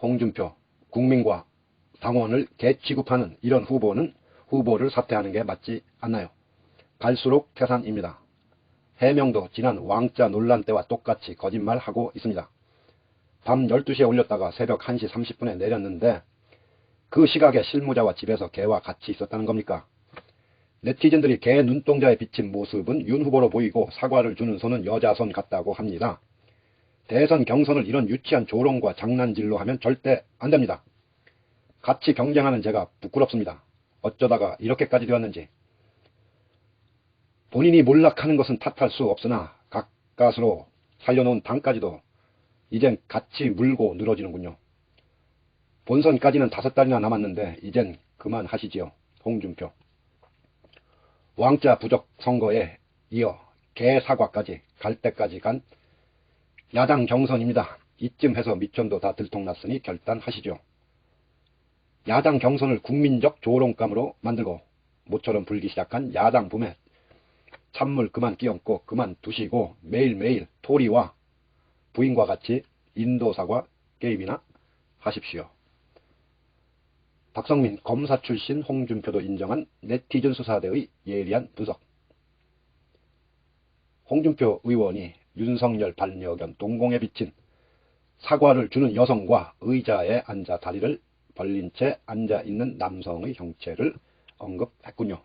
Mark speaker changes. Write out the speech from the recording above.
Speaker 1: 홍준표, 국민과 당원을 개취급하는 이런 후보는 후보를 사퇴하는 게 맞지 않나요? 갈수록 태산입니다. 해명도 지난 왕자 논란 때와 똑같이 거짓말하고 있습니다. 밤 12시에 올렸다가 새벽 1시 30분에 내렸는데 그 시각에 실무자와 집에서 개와 같이 있었다는 겁니까? 네티즌들이 개 눈동자에 비친 모습은 윤 후보로 보이고 사과를 주는 손은 여자 손 같다고 합니다. 대선 경선을 이런 유치한 조롱과 장난질로 하면 절대 안 됩니다. 같이 경쟁하는 제가 부끄럽습니다. 어쩌다가 이렇게까지 되었는지. 본인이 몰락하는 것은 탓할 수 없으나 가까스로 살려놓은 당까지도 이젠 같이 물고 늘어지는군요. 본선까지는 다섯 달이나 남았는데 이젠 그만하시지요. 홍준표. 왕자 부적 선거에 이어 개사과까지 갈 때까지 간 야당 경선입니다. 이쯤 해서 미천도 다 들통났으니 결단하시죠. 야당 경선을 국민적 조롱감으로 만들고 모처럼 불기 시작한 야당 붐에 찬물 그만 끼얹고 그만 두시고 매일매일 토리와 부인과 같이 인도사과 게임이나 하십시오. 박성민 검사 출신 홍준표도 인정한 네티즌 수사대의 예리한 분석. 홍준표 의원이 윤석열 반려견 동공에 비친 사과를 주는 여성과 의자에 앉아 다리를 벌린 채 앉아 있는 남성의 형체를 언급했군요.